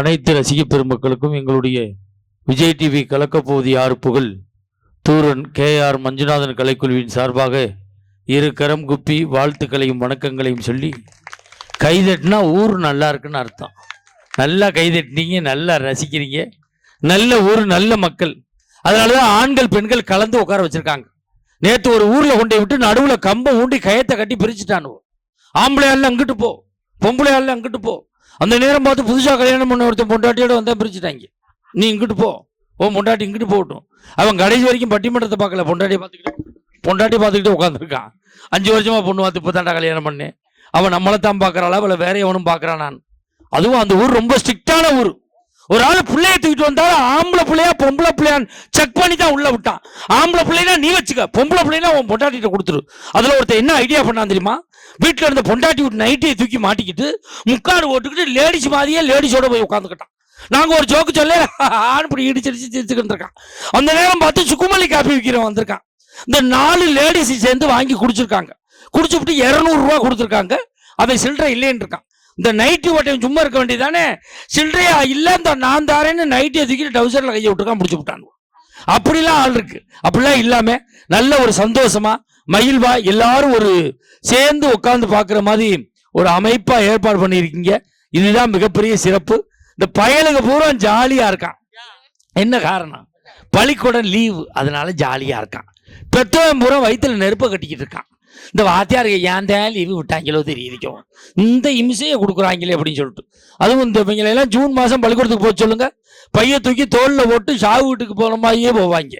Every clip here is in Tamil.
அனைத்து ரசிக பெருமக்களுக்கும் எங்களுடைய விஜய் டிவி கலக்கப்போவது யார் புகழ். தூரன் கே ஆர் மஞ்சுநாதன் கலைக்குழுவின் சார்பாக இரு கரம் குப்பி வாழ்த்துக்களையும் வணக்கங்களையும் சொல்லி கைதட்டினா ஊர் நல்லா இருக்குன்னு அர்த்தம். நல்லா கைதட்டினீங்க நல்லா ரசிக்கிறீங்க. நல்ல ஊர் நல்ல மக்கள். அதனால தான் ஆண்கள் பெண்கள் கலந்து உட்கார வச்சுருக்காங்க. நேற்று ஒரு ஊரில் கொண்டு விட்டு நடுவில் கம்பம் ஊண்டி கயத்தை கட்டி பிரிச்சுட்டானுவோம் ஆம்பளை ஆள் அங்கிட்டு போ பொம்பளை ஆள் அங்கிட்டு போ. அந்த நேரம் பார்த்து புதுசாக கல்யாணம் பண்ண ஒருத்தன் பொண்டாட்டியோட வந்தால் பிரிச்சுட்டாங்க. நீ இங்கிட்டு போ. ஓ பொண்டாட்டி இங்கிட்டு போகட்டும். அவன் கடைசி வரைக்கும் பட்டிமன்றத்தை பார்க்கல. பொண்டாட்டியை பார்த்துக்கிட்டு பொண்டாட்டி பார்த்துக்கிட்டு உட்காந்துருக்கான் அஞ்சு வருஷமா பொண்ணு பார்த்து இப்போ தாண்டா கல்யாணம் பண்ணேன். அவன் நம்மளை தான் பார்க்குறாளா? அவளை வேற எவனும் பார்க்கறான் நான். அதுவும் அந்த ஊர் ரொம்ப ஸ்ட்ரிக்டான ஊர். ஒரு ஆள் பிள்ளைய தூக்கிட்டு வந்தாலும் ஆம்பளை பிள்ளையா பொம்பளை பிள்ளையான்னு செக் பண்ணி தான் உள்ள விட்டான். ஆம்பளை பிள்ளைனா நீ வச்சுக்க. பொம்பளை பிள்ளைனா உன் பொண்டாட்டிகிட்ட கொடுத்துரு. அதுல ஒருத்தன் என்ன ஐடியா பண்ணான் தெரியுமா? வீட்டுல இருந்த பொண்டாட்டி விட்டு நைட்டியை தூக்கி மாட்டிக்கிட்டு முக்காடு ஓட்டுக்கிட்டு லேடிஸ் மாதிரியே லேடிஸோட போய் உட்காந்துக்கிட்டான் நாங்க ஒரு ஜோக்கு சொல்ல இப்படி இடிச்சடிச்சு சிரிச்சுக்கிட்டு இருக்கான் அந்த நேரம் பார்த்து சுக்குமல்லி காப்பி விற்கிறவன் வந்திருக்கான். இந்த நாலு லேடிஸ் சேர்ந்து வாங்கி குடிச்சிருக்காங்க. குடிச்சுட்டு இருநூறு ரூபா கொடுத்துருக்காங்க. அதை சில்லறை இல்லைன்னு இருக்கான் இந்த நைட்டி ஓட்டையும் சும்மா இருக்க வேண்டியதானே சில்லறையா இல்ல இந்த நான் தாரேன்னு நைட்டியை தூக்கிட்டு டவுசர்ல கையை விட்டுருக்கான் முடிச்சு விட்டான். அப்படிலாம் ஆள் இருக்கு. அப்படிலாம் இல்லாம நல்ல ஒரு சந்தோஷமா மகிழ்வா எல்லாரும் ஒரு சேர்ந்து உட்கார்ந்து பார்க்குற மாதிரி ஒரு அமைப்பா ஏற்பாடு பண்ணியிருக்கீங்க. இதுதான் மிகப்பெரிய சிறப்பு. இந்த பயலுங்க பூரா ஜாலியா இருக்கான். என்ன காரணம்? பள்ளிக்கூடம் லீவு அதனால ஜாலியா இருக்கான். பெற்றோம் பூரா வயிற்றுல நெருப்பை கட்டிக்கிட்டு இருக்கான். இந்த வாத்தியாருக்கு ஏன் தான் லீவு விட்டாங்களோ தெரியுதுக்கும் இந்த இம்சையை கொடுக்குறாங்களே அப்படின்னு சொல்லிட்டு. அதுவும் இந்த இவங்களை எல்லாம் ஜூன் மாசம் பள்ளிக்கூடத்துக்கு போக சொல்லுங்க. பைய தூக்கி தோல்ல போட்டு சாவு வீட்டுக்கு போன மாதிரியே போவாங்க.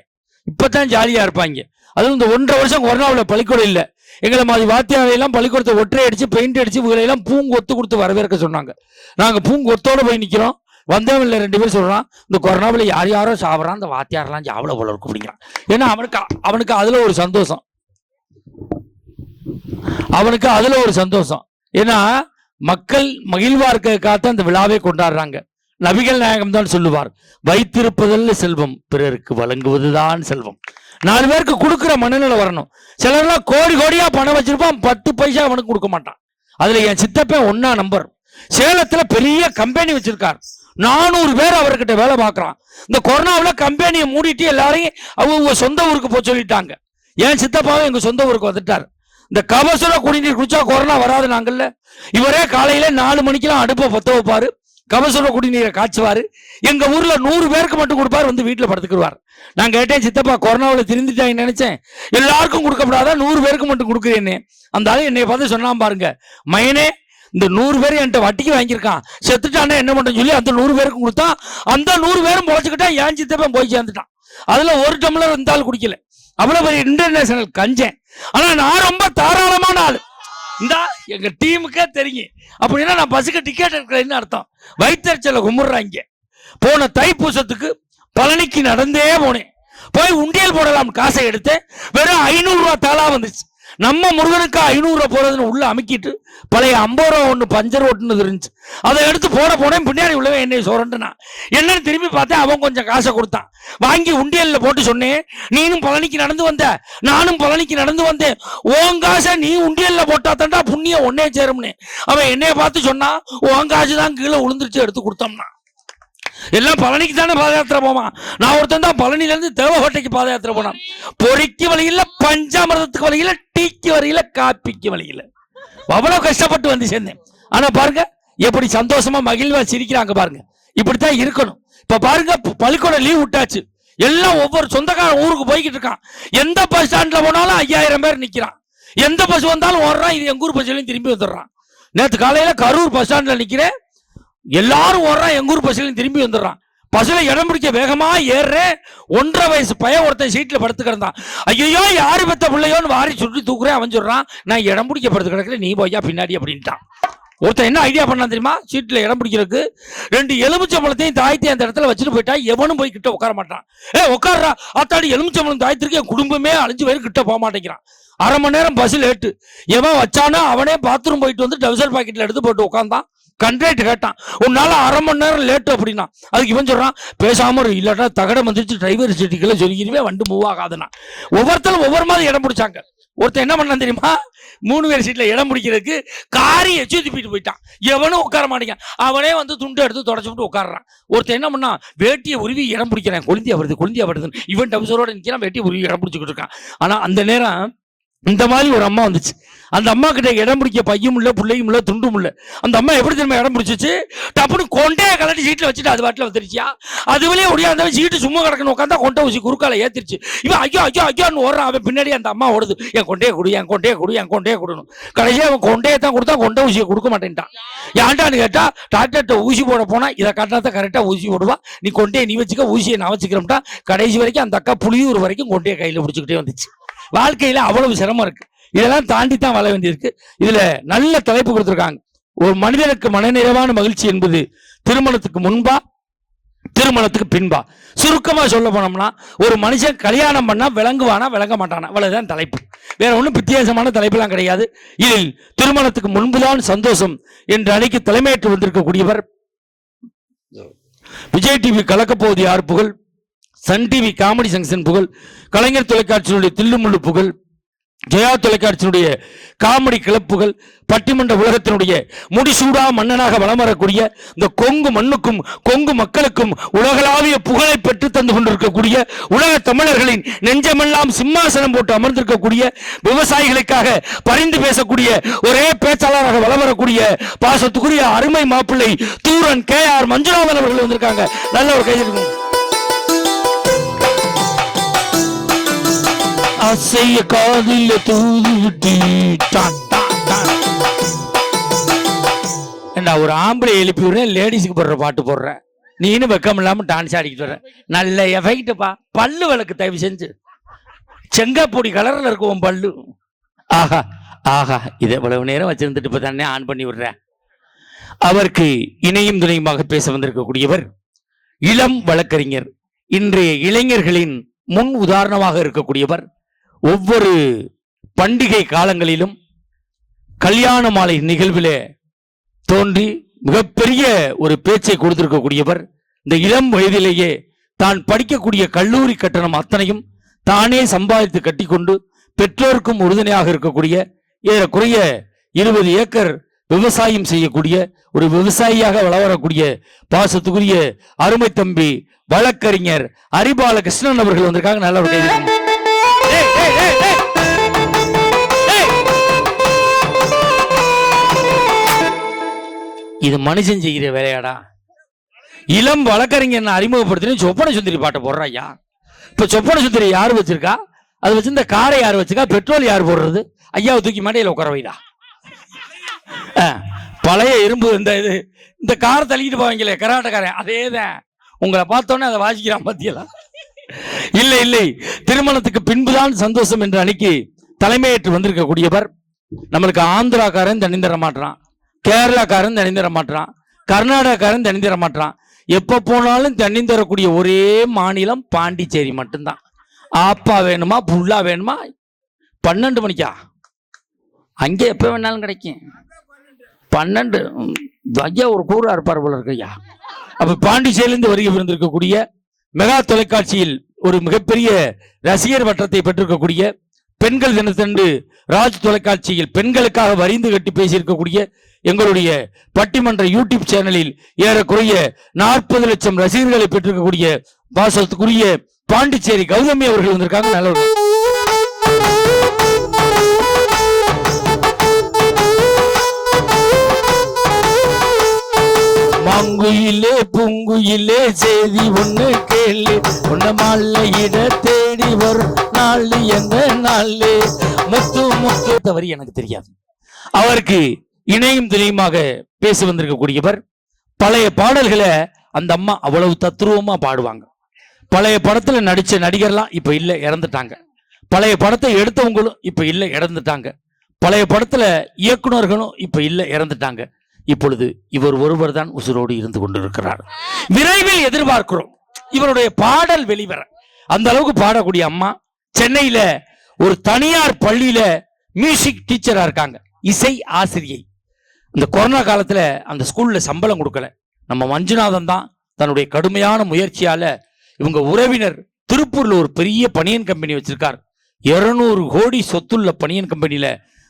இப்பதான் ஜாலியா இருப்பாங்க. அதுவும் இந்த ஒன்றரை வருஷம் கொரோனாவில் பள்ளிக்கூடம் இல்லை. எங்களை மாதிரி வாத்தியாரையெல்லாம் பள்ளிக்கூடத்தை ஒற்றை அடிச்சு பெயிண்ட் அடிச்சு இவங்களெல்லாம் பூங்கொத்து கொடுத்து வரவேற்க சொன்னாங்க. நாங்க பூங்கொத்தோட போய் நிக்கிறோம். வந்தவன் இல்லை ரெண்டு பேர் சொல்றான் இந்த கொரோனாவில் யார் யாரோ சாப்பிட்றான் அந்த வாத்தியாரெல்லாம் சாவல போல இருக்கும் அப்படிங்கிறான். ஏன்னா அவனுக்கு அவனுக்கு அதுல ஒரு சந்தோஷம். அவனுக்கு அதுல ஒரு சந்தோஷம். ஏன்னா மக்கள் மகிழ்வா இருக்கிறதுக்காக அந்த விழாவே கொண்டாடுறாங்க. நபிகள் நாயகம் தான் சொல்லுவார் வைத்திருப்பதல்ல செல்வம் பிறருக்கு வழங்குவதுதான் செல்வம். நாலு பேருக்கு கொடுக்குற மனநிலை வரணும். சிலர்லாம் கோடி கோடியா பணம் வச்சிருப்பான் பத்து பைசா அவனுக்கு கொடுக்க மாட்டான். அதுல என் சித்தப்பன் ஒன்னா நம்பர். சேலத்துல பெரிய கம்பெனி வச்சிருக்கார். நானூறு பேர் அவர்கிட்ட வேலை பார்க்கறான். இந்த கொரோனாவில் கம்பெனியை மூடிட்டு எல்லாரையும் அவங்க சொந்த ஊருக்கு போக சொல்லிட்டாங்க. என் சித்தப்பாவும் எங்க சொந்த ஊருக்கு வந்துட்டார். இந்த கபசுர குடிநீர் குடிச்சா கொரோனா வராது நாங்கள்ல. இவரே காலையில நாலு மணிக்கெல்லாம் அடுப்பை பத்த வைப்பாரு. கபசுர குடிநீரை காய்ச்சுவாரு. எங்க ஊர்ல நூறு பேருக்கு மட்டும் கொடுப்பாரு வந்து வீட்டுல படுத்துக்குவார் நான் கேட்டேன் சித்தப்பா கொரோனாவில் திருந்திட்டாங்கன்னு நினைச்சேன். எல்லாருக்கும் கொடுக்கப்படாதா? நூறு பேருக்கு மட்டும் கொடுக்குறேன்னு. அந்த ஆளு என்னை பார்த்து சொன்னான் பாருங்க மயனே இந்த நூறு பேர் என்கிட்ட வட்டிக்கு வாங்கியிருக்கான். செத்துட்டானே என்ன பண்ணுன்னு சொல்லி அந்த நூறு பேருக்கு கொடுத்தா அந்த நூறு பேரும் பொழைச்சிக்கிட்டா ஏன் சித்தப்பன் போய் சேர்ந்துட்டான். அதுல ஒரு டம்ளர் இருந்தாலும் குடிக்கல. அவ்வளவு பெரிய இன்டர்நேஷனல் கஞ்சேன். ஆனா நான் ரொம்ப தாராளமான ஆள். இந்த எங்க டீமுக்கே தெரியும். அப்படின்னா நான் பஸ்ஸுக்கு டிக்கெட் எடுக்கிறேன்னு அர்த்தம்? வயிற்றுச்சல கும்பிடுறாங்க. போன தைப்பூசத்துக்கு பழனிக்கு நடந்தே போனேன். போய் உண்டியல் போடலாம் காசை எடுத்து வெறும் ஐநூறு ரூபா தாளா வந்துச்சு. நம்ம முருகனுக்கு ஐநூறு ரூபா போறதுன்னு உள்ள அமுக்கிட்டு பழைய ஐம்பது ரூபா ஒன்று பஞ்சர் ஓட்டுனது இருந்துச்சு. அதை எடுத்து போட போனேன் பின்னாடி உள்ளவன் என்னை சொரண்டுனான் என்னன்னு திரும்பி பார்த்தேன் அவன் கொஞ்சம் காசை கொடுத்தான். வாங்கி உண்டியல்ல போட்டு சொன்னேன் நீனும் பழனிக்கு நடந்து வந்த நானும் பழனிக்கு நடந்து வந்தேன். ஓன் காசை நீ உண்டியல்ல போட்டா தண்டா புண்ணியம் ஒன்னே சேரும்னு. அவன் என்னைய பார்த்து சொன்னா ஓன் காசு தான் கீழே விழுந்துருச்சு எடுத்து கொடுத்தோம்னா. எல்லாம் பழனிக்கு தானே பாத யாத்திரை போவான் நான் ஒருத்தன் தான் பழனில இருந்து தேவகோட்டைக்கு பாத யாத்திரை போனான். பொறிக்கு வழியில் பஞ்சாமிரதத்துக்கு வழியில் டீக்கு வழியில் காப்பிக்கு வழியில். அவ்வளவு கஷ்டப்பட்டு வந்து சேர்ந்தேன். ஆனா பாருங்க எப்படி சந்தோஷமா மகிழ்வா சிரிக்கிறாங்க பாருங்க. இப்படித்தான் இருக்கணும். இப்ப பாருங்க ப- லீவ் விட்டாச்சு. எல்லாம் ஒவ்வொரு சொந்தக்காரன் ஊருக்கு போய்கிட்டு இருக்கான். எந்த பஸ் ஸ்டாண்ட்ல போனாலும் ஐயாயிரம் பேர் நிக்கிறான். எந்த பஸ் வந்தாலும் ஓடுறான் இது எங்கூர் பஸ்லையும் திரும்பி வந்துடுறான். நேத்து காலையில கரூர் பஸ் ஸ்டாண்ட்ல நிக்கிறேன். எல்லாரும் ஓடுறான் எங்கூர் ஊர் திரும்பி வந்துடுறான். பஸ்ஸில் இடம் பிடிக்க வேகமா ஏறுறேன் ஒன்றரை வயசு பையன் ஒருத்தன் சீட்ல படுத்து கிடந்தான். ஐயோ யாரு பெத்த பிள்ளையோன்னு வாரி சுட்டி தூக்குறேன் அவன் நான் இடம் பிடிக்க படுத்து கிடக்குறேன் நீ போய்யா பின்னாடி அப்படின்ட்டான். ஒருத்தன் என்ன ஐடியா பண்ணான் தெரியுமா? சீட்ல இடம் பிடிக்கிறதுக்கு ரெண்டு எலுமிச்சம்பழத்தையும் தாய்த்தையும் அந்த இடத்துல வச்சுட்டு போயிட்டா எவனும் போய் கிட்ட உட்கார மாட்டான். ஏ உட்கார்றா அத்தாடி எலுமிச்சம்பழம் தாய்த்திருக்கு என் குடும்பமே அழிஞ்சு பேர் கிட்ட போக மாட்டேங்கிறான். அரை மணி நேரம் பஸ் லேட்டு. எவன் வச்சானோ அவனே பாத்ரூம் போயிட்டு வந்து டவுசர் பாக்கெட்ல எடுத்து போட்டு உட்காந்தான் கண்ட்ரேட் கேட்டான். உன்னால அரை மணி நேரம் லேட்டு அப்படின்னா. அதுக்கு இவன் சொல்றான் பேசாம இரு, இல்லாட்டா தகடம் வந்துருச்சு டிரைவர் சீட்டுக்கெல்லாம் சொல்லிக்கிறவே வண்டு மூவ் ஆகாதுன்னா. ஒவ்வொருத்தரும் ஒவ்வொரு மாதிரி இடம் பிடிச்சாங்க. ஒருத்தன் என்ன பண்ணான் தெரியுமா? மூணு பேர் சீட்ல இடம் பிடிக்கிறதுக்கு காரி எச்சு திப்பிட்டு போயிட்டான். எவனும் உட்கார மாட்டேங்கான் அவனே வந்து துண்டு எடுத்து தொடச்சு விட்டு உட்கார்றான். ஒருத்தன் என்ன பண்ணான்? வேட்டியை உருவி இடம் பிடிக்கிறேன். கொழுந்தியா வருது கொழுந்தியா வருதுன்னு இவன் டவுசரோட நிற்கிறான் வேட்டியை உருவி இடம் பிடிச்சிக்கிட்டு இருக்கான். ஆனா அந்த நேரம் இந்த மாதிரி ஒரு அம்மா வந்துச்சு. அந்த அம்மா கிட்ட இடம் பிடிக்க பையும் இல்ல பிள்ளையும் இல்ல துண்டும் இல்ல. அந்த அம்மா எப்படி தெரியுமா இடம் பிடிச்சிச்சு? டப்புனு கொண்டே கலட்டி சீட்டில் வச்சுட்டு அது பாட்டில் வந்துருச்சியா? அதுவரையே ஒடியாந்தவன் சீட்டு சும்மா கிடக்கணும் உட்காந்தா கொண்டை ஊசி குறுக்கால ஏத்திருச்சு. இவன் ஐயோ ஐயோ ஐயோன்னு ஓடுறான் அவன் பின்னாடி அந்த அம்மா ஓடுது. என் கொண்டே கொடு என் கொண்டே கொடு என் கொண்டே கொடுணும் கடைசியாக அவன் கொண்டையை தான் கொடுத்தா கொண்டை ஊசியை கொடுக்க மாட்டேன்ட்டான். ஏன்டான்னு கேட்டா டாக்டர்கிட்ட ஊசி போட போனா இதை கட்டாதான் கரெக்டாக ஊசி போடுவா. நீ கொண்டே நீ வச்சுக்க ஊசியை நான் வச்சுக்கிறோம்ட்டா கடைசி வரைக்கும் அந்த அக்கா புளியூர் வரைக்கும் கொண்டையை கையில் பிடிச்சிக்கிட்டே வந்துச்சு. வாழ்க்கையில அவ்வளவு சிரமம் இருக்கு. இதெல்லாம் தாண்டி தான் வாழ வேண்டியிருக்கு. இதுல நல்ல தலைப்பு கொடுத்துருக்காங்க. ஒரு மனிதனுக்கு மனநிறைவான மகிழ்ச்சி என்பது திருமணத்துக்கு முன்பா திருமணத்துக்கு பின்பா. சுருக்கமா சொல்ல போனோம்னா ஒரு மனுஷன் கல்யாணம் பண்ணா விளங்குவானா விளங்க மாட்டானா? அவ்வளவுதான் தலைப்பு. வேற ஒன்றும் வித்தியாசமான தலைப்புலாம் கிடையாது. இதில் திருமணத்துக்கு முன்புதான் சந்தோஷம் என்று அன்னைக்கு தலைமையேற்று வந்திருக்கக்கூடியவர் விஜய் டிவி கலக்கப்போவது யார் புகழ் சன் டிவி காமெடி ஜங்ஷன் புகழ் கலைஞர் தொலைக்காட்சியினுடைய தில்லுமுள்ளு புகழ் ஜெயா தொலைக்காட்சியினுடைய காமெடி கிளப்புகள் பட்டிமன்ற உலகத்தினுடைய முடிசூடா மன்னனாக வலம் வரக்கூடிய இந்த கொங்கு மண்ணுக்கும் கொங்கு மக்களுக்கும் உலகளாவிய புகழை பெற்று தந்து கொண்டிருக்கக்கூடிய உலக தமிழர்களின் நெஞ்சமெல்லாம் சிம்மாசனம் போட்டு அமர்ந்திருக்கக்கூடிய விவசாயிகளுக்காக பரிந்து பேசக்கூடிய ஒரே பேச்சாளராக வலம் வரக்கூடிய பாசத்துக்குரிய அருமை மாப்பிள்ளை தூரன் கே ஆர் மஞ்சுநாதன் அவர்கள் வந்திருக்காங்க. நல்ல ஒரு கைது அசைய காதில் தூது விட்டு ஏண்டா ஒரு ஆம்பளை எழுப்பி விடுறேன் லேடிஸுக்கு போடுற பாட்டு போடுறேன். நீனும் வெக்கம் இல்லாமல் டான்ஸ் ஆடிக்கிட்டு வர்றேன் நல்ல எஃபெக்ட்டுப்பா பல்லு விளக்கு தயவு செஞ்சு. செங்காப்பொடி கலரில் இருக்கும் உன் பல்லு. ஆஹா ஆஹா இதை இவ்வளவு நேரம் வச்சிருந்துட்டு இப்போ தானே ஆன் பண்ணி விடுறேன். அவருக்கு இணையும் துணையுமாக பேச வந்திருக்கக்கூடியவர் இளம் வழக்கறிஞர். இன்றைய இளைஞர்களின் முன் உதாரணமாக இருக்கக்கூடியவர் ஒவ்வொரு பண்டிகை காலங்களிலும் கல்யாண மாலை நிகழ்விலே தோன்றி மிகப்பெரிய ஒரு பேச்சை கொடுத்திருக்கக்கூடியவர். இந்த இளம் வயதிலேயே தான் படிக்கக்கூடிய கல்லூரி கட்டணம் அத்தனையும் தானே சம்பாதித்து கட்டிக்கொண்டு பெற்றோருக்கும் உறுதுணையாக இருக்கக்கூடிய ஏறக்குறைய இருபது ஏக்கர் விவசாயம் செய்யக்கூடிய ஒரு விவசாயியாக வளரக்கூடிய பாசத்துக்குரிய அருமை தம்பி வழக்கறிஞர் அரிபால கிருஷ்ணன் அவர்கள் வந்திருக்காங்க. நல்ல இது மனுஷன் செய்கிற வேலையாடா. இளம் வழக்கறிஞர் அறிமுகப்படுத்தி சொப்பன சுந்தரி பாட்டை போடுறா ஐயா. இப்ப சொப்பன சுந்தரி யார் வச்சிருக்கா? அது வச்சு இந்த காரை யார் வச்சிருக்கா? பெட்ரோல் யார் போடுறது? ஐயாவை தூக்கி மேடையில் உட்கார வைடா. ஆ, பழைய இரும்பு இந்த இது இந்த காரை தள்ளிட்டு போவாங்களே கராட்டக்காரன். அதே தான் உங்களை பார்த்தோன்னே அதை வாசிக்கிறான் பத்தியெல்லாம் இல்லை இல்லை. திருமணத்துக்கு பின்புதான் சந்தோஷம் என்ற அன்னைக்கு தலைமையேற்று வந்திருக்கக்கூடியவர் நம்மளுக்கு ஆந்திராக்காரன் தண்ணி தர மாட்டான் கேரளாக்காரன் தண்ணி தர மாட்டான் கர்நாடகாக்காரன் தண்ணி தர மாட்டான் எப்ப போனாலும் தண்ணி தரக்கூடிய ஒரே மாநிலம் பாண்டிச்சேரி மட்டும்தான். ஆப்பா வேணுமா புல்லா வேணுமா? பன்னெண்டு மணிக்கா? அங்கே எப்ப வேணாலும் கிடைக்கும். பன்னெண்டு ஐயா ஒரு கூறா இருப்பார் போல இருக்கு ஐயா. அப்ப பாண்டிச்சேரியிலிருந்து வருகை இருந்திருக்கக்கூடிய மெகா தொலைக்காட்சியில் ஒரு மிகப்பெரிய ரசிகர் வட்டத்தை பெற்றிருக்கக்கூடிய பெண்கள் தினத்தன்று ராஜ் தொலைக்காட்சியில் பெண்களுக்காக வரிந்து கட்டி பேசியிருக்கக்கூடிய எங்களுடைய பட்டிமன்ற யூடியூப் சேனலில் ஏறக்குறைய நாற்பது லட்சம் ரசிகர்களை பெற்றிருக்கக்கூடிய பாசத்துக்குரிய பாண்டிச்சேரி கௌதமி அவர்கள் வந்திருக்காங்க. நல்லவர்கள் பங்குயிலே புங்குயிலே பூங்குயிலே செய்தி ஒண்ணு கேளு. உன்ன மாலையிட தேடி வரும் நாள் எந்த நாள்? முத்து முத்து. தவறி எனக்கு தெரியாது. அவருக்கு இணையும் துணையுமாக பேசி வந்திருக்கக்கூடியவர் பழைய பாடல்களை அந்த அம்மா அவ்வளவு தத்ரூபமா பாடுவாங்க. பழைய படத்துல நடிச்ச நடிகர்லாம் இப்ப இல்ல இறந்துட்டாங்க. பழைய படத்தை எடுத்தவங்களும் இப்ப இல்ல இறந்துட்டாங்க. பழைய படத்துல இயக்குனர்களும் இப்ப இல்ல இறந்துட்டாங்க. இப்பொழுது இவர் ஒருவர் தான் உசுரோடு இருந்து கொண்டிருக்கிறார். விரைவில் எதிர்பார்க்கிறோம். இவருடைய பாடல் வெளிவர. அந்த அளவுக்கு பாடக்கூடிய அம்மா சென்னையில ஒரு தனியார் பள்ளியில மியூசிக் டீச்சரா இருக்காங்க. இசை ஆசிரியை. இந்த கொரோனா காலத்துல அந்த ஸ்கூல்ல சம்பளம் கொடுக்கல. நம்ம மஞ்சுநாதன் தான் தன்னுடைய கடுமையான முயற்சியால இவங்க உறவினர் திருப்பூர்ல ஒரு பெரிய பனியன் கம்பெனி வச்சிருக்கார். இருநூறு கோடி சொத்துள்ள பனியன் கம்பெனியில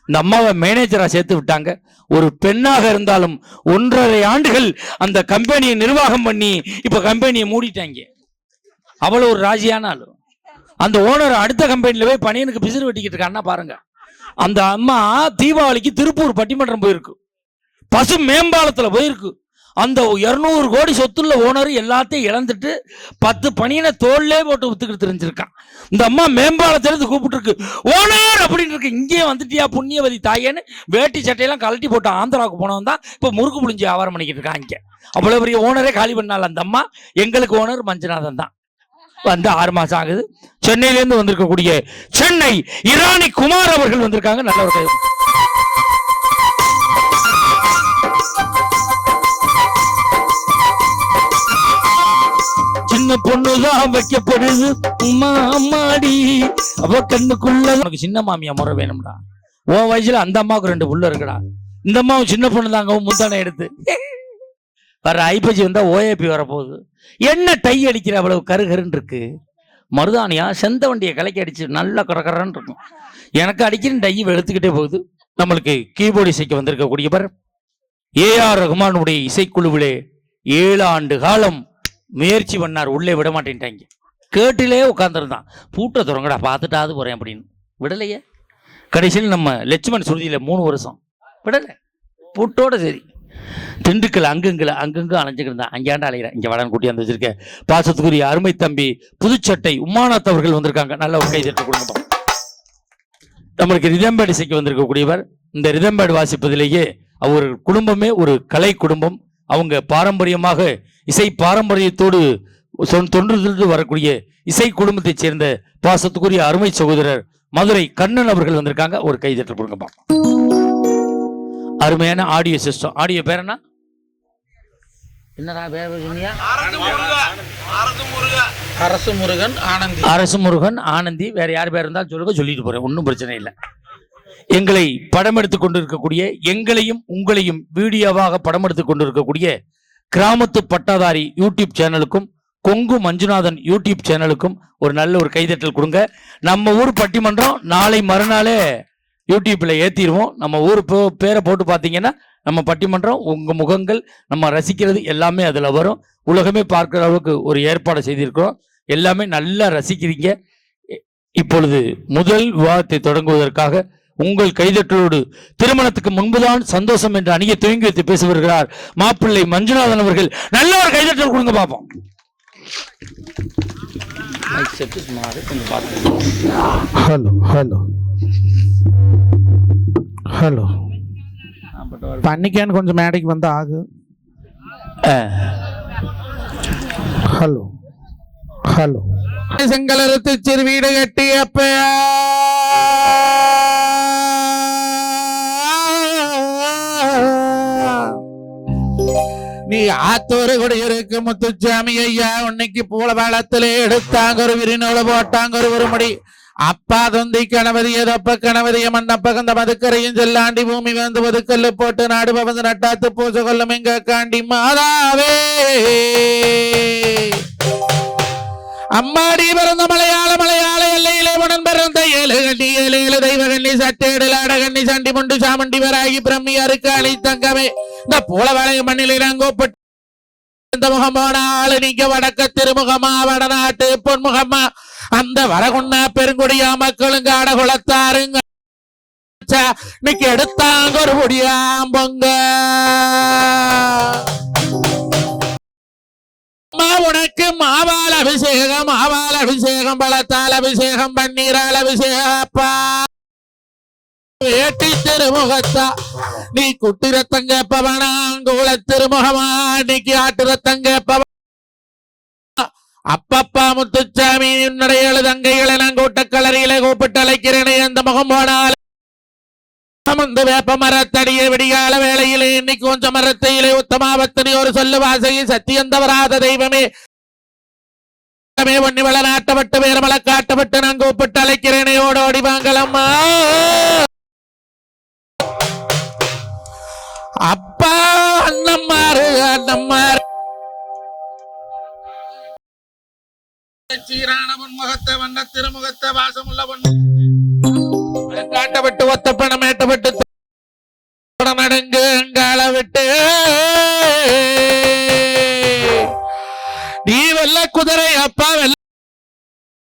இந்த அம்மாவை மேனேஜரா சேர்த்து விட்டாங்க. ஒரு பெண்ணாக இருந்தாலும் ஒன்றரை ஆண்டுகள் அந்த கம்பெனியை நிர்வாகம் பண்ணி இப்ப கம்பெனியை மூடிட்டாங்க. அவ்வளவு ஒரு ராஜியான அந்த ஓனர் அடுத்த கம்பெனியில போய் பணியனுக்கு பிசிறு வெட்டிக்கிட்டு இருக்கான்னா பாருங்க. அந்த அம்மா தீபாவளிக்கு திருப்பூர் பட்டிமன்றம் போயிருக்கு. பசு மேம்பாலத்துல போயிருக்கு. அந்த இருநூறு கோடி சொத்துள்ள ஓனர் எல்லாத்தையும் இழந்துட்டு பத்து பணியின தோல்லே போட்டு வித்துக்கிட்டு தெரிஞ்சிருக்கான். இந்த அம்மா மேம்பாலத்துல இருந்து கூப்பிட்டு இருக்கு ஓனர் அப்படின்னு இருக்கு. இங்கே வந்துட்டியா புண்ணியவதி தாயேன்னு? வேட்டி சட்டையெல்லாம் கழட்டி போட்டு ஆந்திராவுக்கு போனவன் தான் இப்போ முறுக்கு புளிஞ்சி வியாபாரம் பண்ணிக்கிட்டு இருக்கான் இங்கே. அவ்வளவு பெரிய ஓனரே காலி பண்ணால அந்த அம்மா. எங்களுக்கு ஓனர் மஞ்சநாதன் தான். வந்து ஆறு மாசம் ஆகுது. சென்னையிலேருந்து வந்திருக்கக்கூடிய சென்னை இராணி குமார் அவர்கள் வந்திருக்காங்க. நல்ல ஒரு சின்ன பொண்ணுதான் வைக்கப்படுது. உம்மா அம்மாடி. அவ கண்ணுக்குள்ள உனக்கு சின்ன மாமியா முறை வேணும்டா. உன் வயசுல அந்த அம்மாவுக்கு ரெண்டு புள்ள இருக்குடா. இந்த அம்மாவும் சின்ன பொண்ணு தாங்க முத்தானை எடுத்து. வர ஐப்பசி வந்தா ஓஏபி வரப்போகுது. என்ன டை அடிக்கிற அவ்வளவு கருகருன்னு இருக்கு? மருதானியா செந்த வண்டியை கலக்கி அடிச்சு நல்லா கரகரன்னு இருக்கும். எனக்கு அடிக்கிற டை வெளுத்துக்கிட்டே போகுது. நம்மளுக்கு கீபோர்டு இசைக்கு வந்திருக்கக்கூடியவர் ஏஆர் ரகுமானுடைய இசைக்குழுவிலே ஏழு ஆண்டு காலம் முயற்சி பண்ணார் உள்ளே விட மாட்டேன்ட்டாங்க. கேட்டிலே உட்காந்துருந்தான் பூட்டை தொடங்கடா பார்த்துட்டாது போறேன் அப்படின்னு. விடலையே. கடைசியில் நம்ம லட்சுமண் சுருதியில மூணு வருஷம். விடலை. பூட்டோட சரி. திண்டுக்கல் அங்கங்கில் அங்கங்க அலைஞ்சுக்கிட்டு இருந்தான். அலைகிறேன் இங்கே வடன் கூட்டி வந்து வச்சிருக்கேன் பாசத்துக்குரிய அருமை தம்பி புதுச்சட்டை உமாநாத் அவர்கள் வந்திருக்காங்க. நல்ல ஒரு கை குடும்பம் நம்மளுக்கு ரிதம்பேடு இசைக்கு வந்திருக்கக்கூடியவர். இந்த ரிதம்பேடு வாசிப்பதிலேயே அவர் குடும்பமே ஒரு கலை குடும்பம் அவங்க பாரம்பரியமாக இசை பாரம்பரியத்தோடு சொன் தொன்றுதிலிருந்து வரக்கூடிய இசை குடும்பத்தைச் சேர்ந்த பாசத்துக்குரிய அருமை சகோதரர் மதுரை கண்ணன் அவர்கள் வந்திருக்காங்க. ஒரு கை தட்டு கொடுங்க பார்ப்போம். அருமையான ஆடியோ சிஸ்டம். ஆடியோ பேர் என்ன? என்னடா பேர் சொன்னியா? அரசு முருகன். ஆனந்தி. அரசு முருகன் ஆனந்தி. வேற யார் பேர் இருந்தாலும் சொல்லுங்க சொல்லிட்டு போறேன். ஒன்றும் பிரச்சனை இல்லை. எங்களை படம் எடுத்துக் கொண்டிருக்கக்கூடிய எங்களையும் உங்களையும் வீடியோவாக படம் எடுத்துக் கொண்டிருக்கக்கூடிய கிராமத்து பட்டாதாரி யூடியூப் சேனலுக்கும் கொங்கு மஞ்சுநாதன் யூடியூப் சேனலுக்கும் ஒரு நல்ல ஒரு கைதட்டல் கொடுங்க. நம்ம ஊர் பட்டிமன்றம் நாளை மறுநாளே யூடியூப்ல ஏற்றிடுவோம் நம்ம ஊர் பேரை போட்டு பார்த்தீங்கன்னா நம்ம பட்டிமன்றம் உங்கள் முகங்கள் நம்ம ரசிக்கிறது எல்லாமே அதில் வரும். உலகமே பார்க்குற அளவுக்கு ஒரு ஏற்பாடு செய்திருக்கிறோம். எல்லாமே நல்லா ரசிக்கிறீங்க. இ- இப்பொழுது முதல் விவாதத்தை தொடங்குவதற்காக உங்கள் கைதட்டலோடு திருமணத்துக்கு முன்புதான் சந்தோஷம் என்று அணிய துவங்கி வைத்து பேசி வருகிறார் மாப்பிள்ளை மஞ்சுநாதன் அவர்கள். நல்ல ஒரு கைதட்டல் கொடுங்க பார்ப்போம் ஹலோ ஹலோ. ஹலோ. பண்ணிக்கான்னு கொஞ்சம் மேடைக்கு வந்து ஆகு. ஹலோ. ஹலோ. செங்கலறுத்து சிறு வீடு கட்டியப்ப ஆத்தோரு குடியிருக்கு முத்துச்சாமி ஐயா. உன்னைக்கு பூல பாலத்திலே எடுத்தாங்க ஒரு விரிநூல போட்டாங்க ஒரு ஒரு முடி அப்பா தொந்தி கணவதி தொப்ப கணவதிய மண்ணப்ப கந்த மதுக்கரையும் செல்லாண்டி பூமி வந்து மதுக்கல்லு போட்டு நாடு பவந்து நட்டாத்து பூச கொல்லும் எங்க காண்டி மாதாவே. அம்மாடி பிறந்த மலையாள மலையாள எல்லையிலே உடன் பிறந்த ஏழு கண்ணி ஏழு தெய்வ கண்ணி சட்டேடல் அடகண்ணி சண்டி முண்டு சாமண்டி வராகி பிரம்மி அருக்காளி தங்கமே. இந்த போல வளைய மண்ணிலே நாங்கோப்பட்டு இந்த முகமான நீங்க வடக்க திருமுகமா வடநாட்டு பொன்முகமா? அந்த வரகுண்ணா பெருங்குடியா மக்களும் காட குளத்தாருங்க. இன்னைக்கு எடுத்தாங்க ஒரு உனக்கு மாவால் அபிஷேகம் மாவால் அபிஷேகம் பழத்தால் அபிஷேகம் பன்னீரால் அபிஷேகம் அப்பா திருமுகத்தா நீ குட்டி ரத்தம் கேப்பவனா அங்குல திருமுகமா இன்னைக்கு ஆட்டு ரத்தம் கேப்பவ. அப்பப்பா முத்துச்சாமி உன்னுடைய ஏழு தங்கைகளை நான் கூட்ட கலரியில கூப்பிட்டு அழைக்கிறேனே அந்த முகம் போனால். அமர்ந்து வேப்ப மரத்தடிய விடிகால வேளையிலே இன்னைக்கு கொஞ்சம் மரத்தையிலே உத்தமாபத்தினி ஒரு சொல்லு வாசகி சத்தியந்தவராத தெய்வமே தெய்வமே. ஒன்னி வள நாட்டப்பட்டு வேறு மலை காட்டப்பட்டு நான் கூப்பிட்டு அழைக்கிறேனே ஓடோடி வாங்கலம்மா. அப்பா அண்ணம்மாரு அண்ணம்மாரு. சீரான முகத்தை வண்ண திருமுகத்தை வாசமுள்ள காட்டப்பட்டு ஒத்தப்பணம் மேட்டப்பட்டு நடுங்கு அங்காள விட்டு. நீ வெள்ள குதிரை அப்பா வெள்ள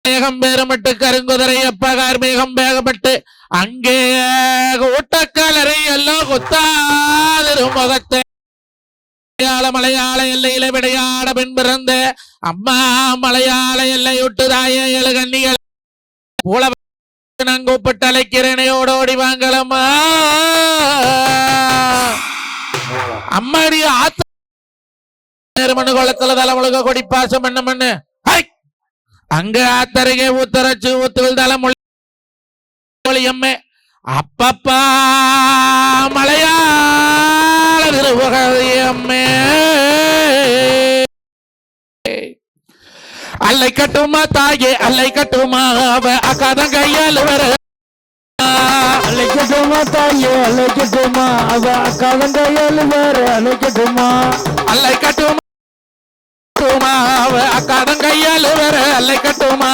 மேகம் பேரமிட்டு கருங்குதிரை அப்பா கார்மேகம் வேகப்பட்டு அங்கே ஓட்டக்காலரை எல்லாம் கொத்தாதிரு முகத்தை மலையாள மலையாள எல்லையில விளையாட பெண் பிறந்த அம்மா மலையாள எல்லை விட்டுதாய எழுகண்ணிகள் போல நான் கூப்பிட்டு அழைக்கிறேனே ஓடோடி வாங்கலம்மா. அம்மாடி ஆத்த மண்ணு குளத்துல தலைமுழுக கொடி பாசம் பண்ண மண்ணு. அங்க ஆத்தருகே ஊத்தரைச்சு ஊத்துவில் தலைமொழி அம்மே அப்பப்பா மலையாள திருவகை அம்மே அல்லை கட்டுமா தாயே அல்லை கட்டுமா அவ அக்காதான் கையால் வர அழைக்கட்டுமா தாயே அழைக்கட்டுமா அவ அக்காதங்க ஏழு பேர் அழைக்கட்டுமா அல்லை கட்டுமா கட்டுமா, அவ அக்காதான் கையால் வர அல்லை கட்டுமா.